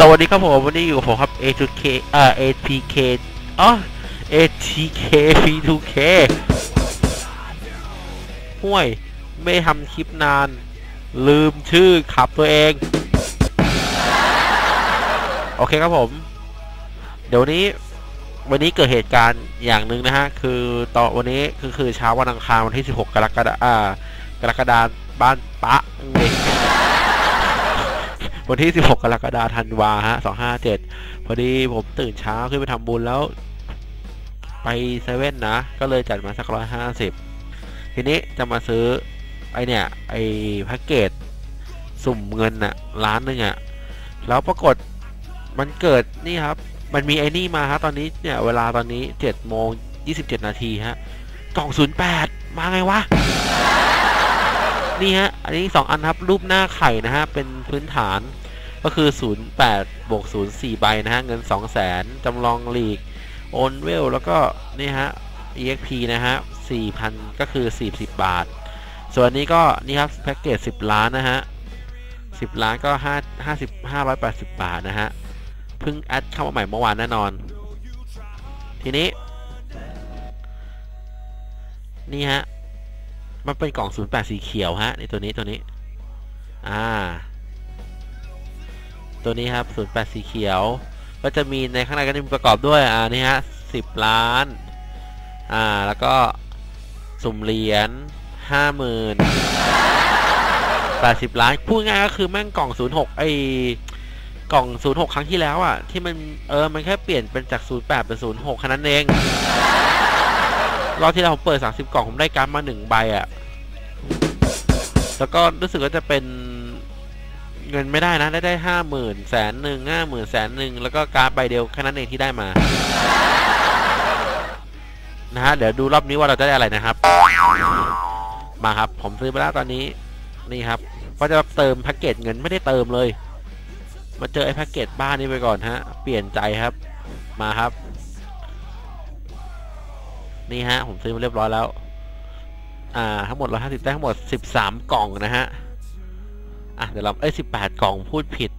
สวัสดีครับผม วันนี้อยู่ผมครับ A2K อ่า APK อ๋อ ATK P2K ห่วย ไม่ทำคลิปนาน ลืมชื่อขับตัวเอง โอเคครับผม เดี๋ยวนนี้ วันนี้เกิดเหตุการณ์อย่างหนึ่งนะฮะ คือตอนวันนี้คือคือเช้าวันอังคารวันที่ 16 กรกฎาอ่ากรกฎาบ้านปะเด็ก วันที่ 16 กรกฎาคมธันวาฮะ 257 พอดีผมตื่นเช้าขึ้นไปทำบุญแล้ว ไปเซเว่นนะ ก็เลยจัดมาสักร้อยห้าสิบทีนี้จะมาซื้อ ไอเนี่ย ไอแพ็กเกจสุ่มเงินอะล้านหนึ่งอะแล้วปรากฏมันเกิดนี่ครับ มันมีไอ้นี่มาฮะ ตอนนี้เนี่ย เวลาตอนนี้7โมง 27 นาทีฮะกล่อง 08 มาไงวะ นี่ฮะ อันนี้สองอันครับ รูปหน้าไข่นะฮะ เป็นพื้นฐาน ก็คือ 08บวก0 4 ใบนะฮะ เงิน 2 0 0 0 0 0จำลองลีก โอนเวล แล้วก็ นี่ฮะ EXP นะฮะ 4,000 ก็คือ 40 บาท ส่วนนี้ก็ นี่ครับ แพ็กเกจ 10 ล้านนะฮะ 10 ล้านก็ 5 50 580 บาทนะฮะ เพิ่งแอดเข้ามาใหม่เมื่อวานแน่นอน ทีนี้ นี่ฮะ มันเป็นกล่อง08สีเขียวฮะในตัวนี้ตัวนี้ อ่า ตัวนี้ครับ08สีเขียว ก็จะมีในข้างในก็จะมีประกอบด้วย อ่า นี่ฮะ10ล้าน อ่า แล้วก็สุ่มเหรียญ50,000 80ล้าน พูดง่ายก็คือแม่งกล่อง06ไอ้กล่อง 06 ครั้งที่แล้วอะ ที่มันเออ มันแค่เปลี่ยนเป็นจาก 08 เป็น 06แค่นั้นเอง รอบที่แล้วผมเปิด 30 กล่องผมได้การ์ดมา1ใบอะ่ะ แล้วก็รู้สึกว่าจะเป็นเงินไม่ได้นะ ได้ได้ห้าหมื่นแสนหนึ่งห้าหมื่นแสนหนึ่งแล้วก็การ์ดใบเดียวแค่นั้นเองที่ได้มา นะฮะ เดี๋ยวดูรอบนี้ว่าเราจะได้อะไรนะครับ มาครับ ผมซื้อไปแล้วตอนนี้ นี่ครับ ก็จะเติมแพ็กเกจเงินไม่ได้เติมเลย มาเจอไอ้แพ็กเกจบ้านนี้ไปก่อนฮะ เปลี่ยนใจครับ มาครับ นี่ฮะ ผมซื้อมาเรียบร้อยแล้ว อ่า ทั้งหมด150ได้ทั้งหมด13กล่องนะฮะ อะ เดี๋ยวเรา เอ้ย18กล่องพูดผิด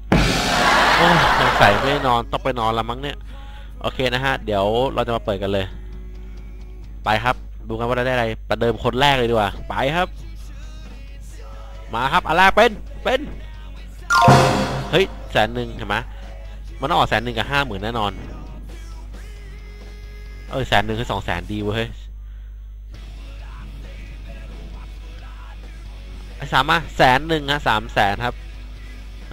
โอ้ยสงสัยไม่นอน ต้องไปนอนละมั้งเนี่ย โอเคนะฮะ เดี๋ยวเราจะมาเปิดกันเลย ไปครับ ดูกันว่าได้อะไร ประเดิมคนแรกเลยดีกว่า ไปครับ มาครับอันแรกเป็น เป็น เฮ้ย แสนหนึ่งเห็นไหมมันต้องออกแสนหนึ่งกับห้าหมื่นแน่นอน เออแสนหนึ่งคือสองแสนดีเว้ยสามารถแสนหนึ่งฮะสามแสนครับ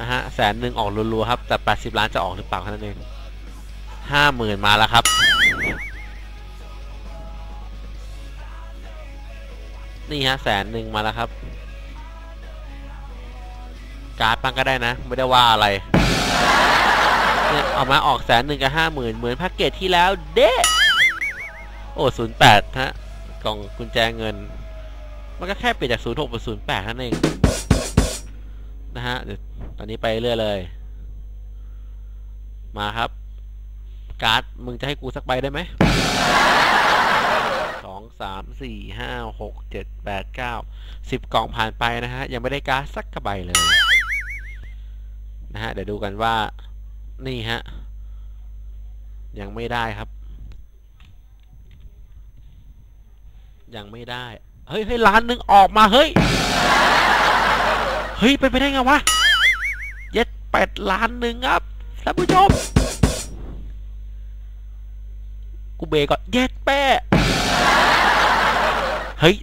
นะฮะแสนหนึ่งออกรัวๆครับ แต่แปดสิบล้านจะออกหรือเปล่าแค่นั้นเองห้าหมื่นมาแล้วครับนี่ฮะแสนหนึ่งมาแล้วครับ การ์ดปังก็ได้นะ ไม่ได้ว่าอะไร เออกมาออกแสนหนึ่งกับห้าหมื่นเหมือนแพ็กเกจที่แล้วเด้ โอ้ศูนย์แปดฮะ กล่องกุญแจเงิน มันก็แค่เปลี่ยนจากศูนย์หกเป็นศูนย์แปดนั่นเอง นะฮะ เดี๋ยวตอนนี้ไปเรื่อยเลย มาครับ การ์ด มึงจะให้กูสักใบได้ไหมสองสามสี่ห้าหกเจ็ดแปดเก้าสิบกล่องผ่านไปนะฮะ ยังไม่ได้การ์ดสักกระใบเลย นะฮะ เดี๋ยวดูกันว่า นี่ฮะ ยังไม่ได้ครับ ยังไม่ได้ เฮ้ยเฮ้ยล้านหนึ่งออกมาเฮ้ย เฮ้ยเป็นไปได้ไงวะ เย็ดแปดล้านหนึ่งครับท่านผู้ชม กูเบรก่อนเย็ดแปะเฮ้ย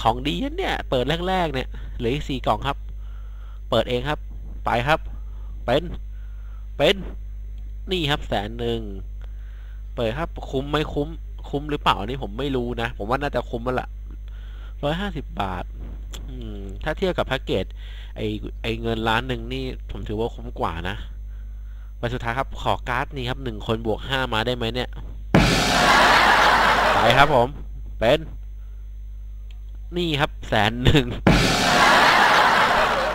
ของดีเนี่ย เปิดแรกๆเนี่ยเหลืออีกสี่กล่องครับ เปิดเองครับ ไปครับ เป็น เป็น นี่ครับแสนหนึ่ง เปิดครับคุ้มไหมคุ้ม คุ้มหรือเปล่าอันนี้ผมไม่รู้นะ ผมว่าน่าจะคุ้มมันละร้อยห้าสิบบาท อืม ถ้าเทียบกับแพ็กเกจไอไอเงินล้านหนึ่งนี่ ผมถือว่าคุ้มกว่านะไปสุดท้ายครับ ขอการ์ดนี่ครับหนึ่งคนบวกห้ามาได้ไหมเนี่ย ไปครับผม เป็น นี่ครับแสนหนึ่ง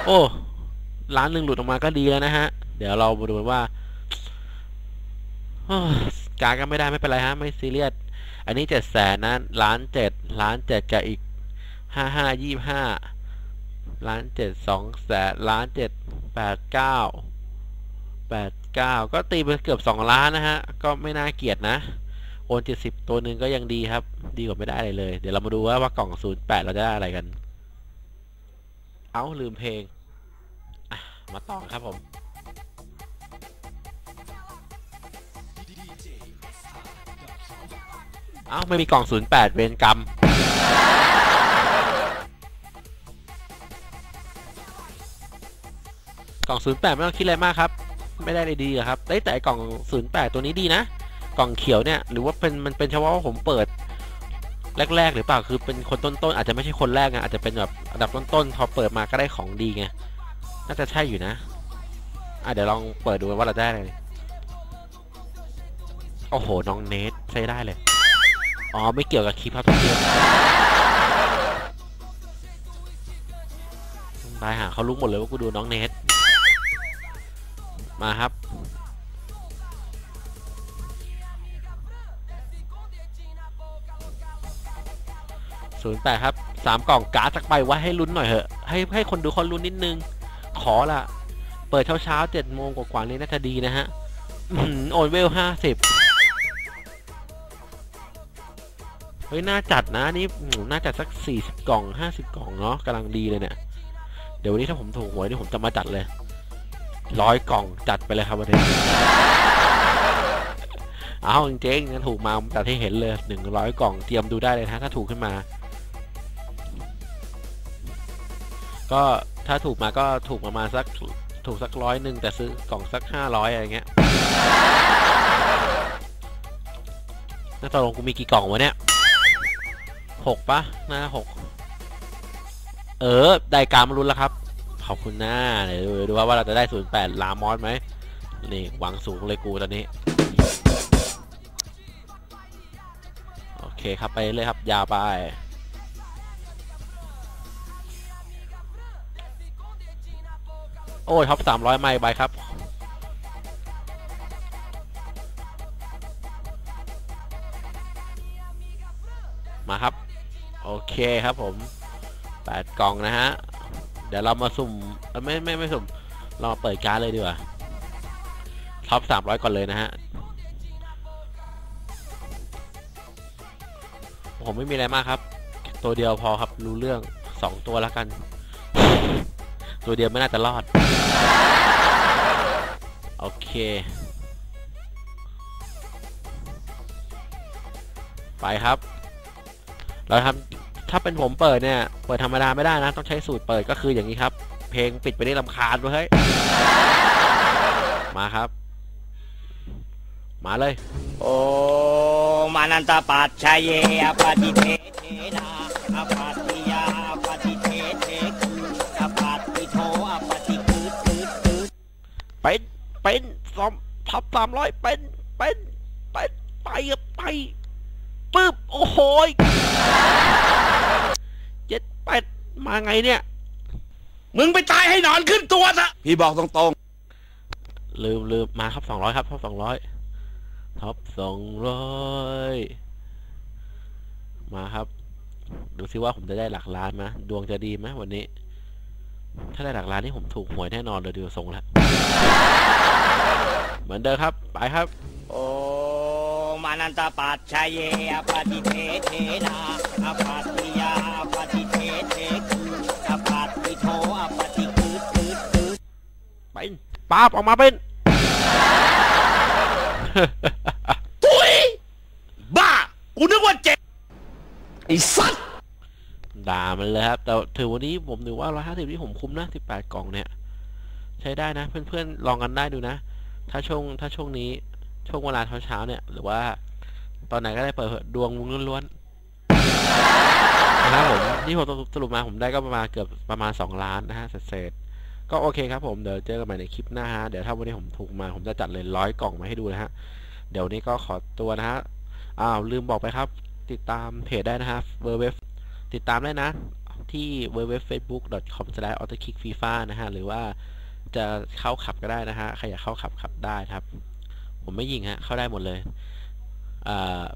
โอ้ ล้านหนึ่งหลุดออกมาก็ดีแล้วนะฮะ เดี๋ยวเรามาดูว่าการก็ไม่ได้ไม่เป็นไรฮะ ไม่ซีเรียส อันนี้เจ็ดแสนนะล้านเจ็ดล้านเจ็ดกับอีกห้าห้ายี่ห้าล้านเจ็ดสองแสนล้านเจ็ดแปดเก้าแปดเก้าก็ตีไปเกือบสองล้านนะฮะ ก็ไม่น่าเกลียดนะ โอนเจ็ดสิบตัวหนึ่งก็ยังดีครับ ดีกว่าไม่ได้อะไรเลย เดี๋ยวเรามาดูว่าว่ากล่องศูนย์แปดเราจะได้อะไรกัน เอ้า ลืมเพลง มาต่อครับผม เอ้า ไม่มีกล่องศูนย์แปดเวรกรรม กล่อง 08 ไม่ต้องคิดอะไรมากครับ ไม่ได้เลยดีอครับ ได้แต่กล่อง 08 ตัวนี้ดีนะ กล่องเขียวเนี่ย หรือว่าเป็นมันเป็นเฉพาะว่าผมเปิด แรก ๆ หรือเปล่า คือเป็นคนต้น ๆ อาจจะไม่ใช่คนแรกไงอาจจะเป็นแบบอันดับต้น ๆ พอเปิดมาก็ได้ของดีไง น่าจะใช่อยู่นะ อะเดี๋ยวลองเปิดดูว่าเราได้อะไรโอ้โห น้องเนทใช้ได้เลย อ๋อ ไม่เกี่ยวกับคลิปครับทุกทีตายหาเขารู้หมดเลยว่ากูดูน้องเนทมาครับ ศูนย์แปดครับสามกล่องการ์ดสักใบไว้ให้ลุ้นหน่อยเหอะ ให้ให้คนดูคนลุ้นนิดนึง ขอละ เปิดเช้าเช้าเจ็ดโมงกว่าๆนี้น่าจะดีนะฮะ โอนเวลห้าสิบ เฮ้ยน่าจัดนะนี่น่าจัดสักสี่สิบกล่องห้าสิบกล่องเนาะกำลังดีเลยเนี่ย เดี๋ยววันนี้ถ้าผมถูกหวยนี่ผมจะมาจัดเลยร้อยกล่องจัดไปเลยครับวันนี้เอาจริงๆงั้นถูกมาจัดให้เห็นเลยหนึ่งร้อยกล่องเตรียมดูได้เลยนะถ้าถูกขึ้นมา ก็ถ้าถูกมาก็ถูกประมาณสักถูกสักร้อยหนึ่งแต่ซื้อกล่องสักห้าร้อยอะไรเงี้ยน่าตกลงกูมีกี่กล่องวะเนี่ย หกปะหน่าหกเออ ได้การมารุ้นแล้วครับ ขอบคุณหน้าเดี๋ยวดูดูว่าเราจะได้ศูนย์แปดลามอสไหมนี่หวังสูงเลยกูตอนนี้ โอเคครับไปเลยครับยาวไปโอ้ยท็อปสามร้อยไมล์ไปครับ เคครับผมแปดกล่องนะฮะ เดี๋ยวเรามาสุ่มไม่ไม่ไม่สุ่ม เรามาเปิดการ์ดเลยดีกว่า ท็อปสามร้อยก่อนเลยนะฮะ ผมไม่มีอะไรมากครับ ตัวเดียวพอครับ รู้เรื่องสองตัวแล้วกัน ตัวเดียวไม่น่าจะรอด โอเค ไปครับ เราทำ ถ้าเป็นผมเปิดเนี่ย เปิดธรรมดาไม่ได้นะ ต้องใช้สูตรเปิดก็คืออย่างนี้ครับ เพลงปิดไปได้ลำคาญด้วยเฮ้ยมาครับ มาเลย โอมานันตปัจชัยเยอปฏิเทเทนาอปัตติยาอปฏิเทเทคืออปัตติโทอปฏิคืดคืดคืดเป็นเป็นสอมพับสามร้อยเป็นเป็นเป็นไปอะไปปึ๊บโอ้โห ยเจ็ดแปดมาไงเนี่ย มึงไปตายให้นอนขึ้นตัวซะพี่บอกตรงลืมลืมมาครับสองร้อยครับท็อปสองร้อยท็อปสองร้อยมาครับ ดูซิว่าผมจะได้หลักล้านไหมดวงจะดีไหมวันนี้ ถ้าได้หลักล้านนี่ผมถูกหวยแน่นอนเลยดูทรงแล้ว เหมือนเดิมครับ ไปครับ โอมานันตปัจชัยเยอปฏิเทเทนาอปัตติยาอปฏิ เป็นป๊าบออกมาเป็นตุยบ้า กูนึกว่าเจ็บไอ้สัตว์ด่ามันเลยครับ แต่ถือวันนี้ผมถือว่าร้อยห้าสิบที่ผมคุ้มนะสิบแปดกล่องเนี่ย ใช้ได้นะ เพื่อนๆ ลองกันได้ดูนะ ถ้าช่วงถ้าช่วงนี้ ช่วงเวลาเช้าๆเนี่ย หรือว่า ตอนไหนก็ได้เปิดดวงมึงล้วนๆ นะครับผมที่ผมสรุปมาผมได้ก็ประมาณเกือบประมาณสองล้านนะฮะเศษก็โอเคครับผมเดี๋ยวเจอกันใหม่ในคลิปหน้าฮะเดี๋ยวถ้าวันนี้ผมถูกมาผมจะจัดเลยร้อยกล่องมาให้ดูนะฮะเดี๋ยวนี้ก็ขอตัวนะฮะอ้าวลืมบอกไปครับ ติดตามเพจได้นะฮะเว็บติดตามได้นะ ที่ w w w f a c e b o o k c o m a u t o k i c k f i f a นะฮะหรือว่าจะเข้าขับก็ได้นะฮะใครอยากเข้าขับขับได้ครับ ผมไม่ยิงฮะเข้าได้หมดเลย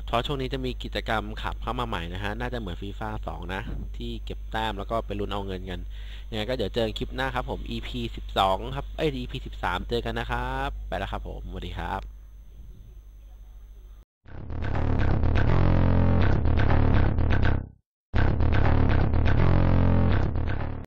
เพราะช่วงนี้จะมีกิจกรรมขับเข้ามาใหม่นะฮะ น่าจะเหมือนฟีฟ่าสองนะ ที่เก็บแต้มแล้วก็ไปลุ้นเอาเงินกันยังไงก็เดี๋ยวเจอคลิปหน้าครับผม EP สิบสองครับ เอ้ EP สิบสามเจอกันนะครับ ไปแล้วครับผม สวัสดีครับ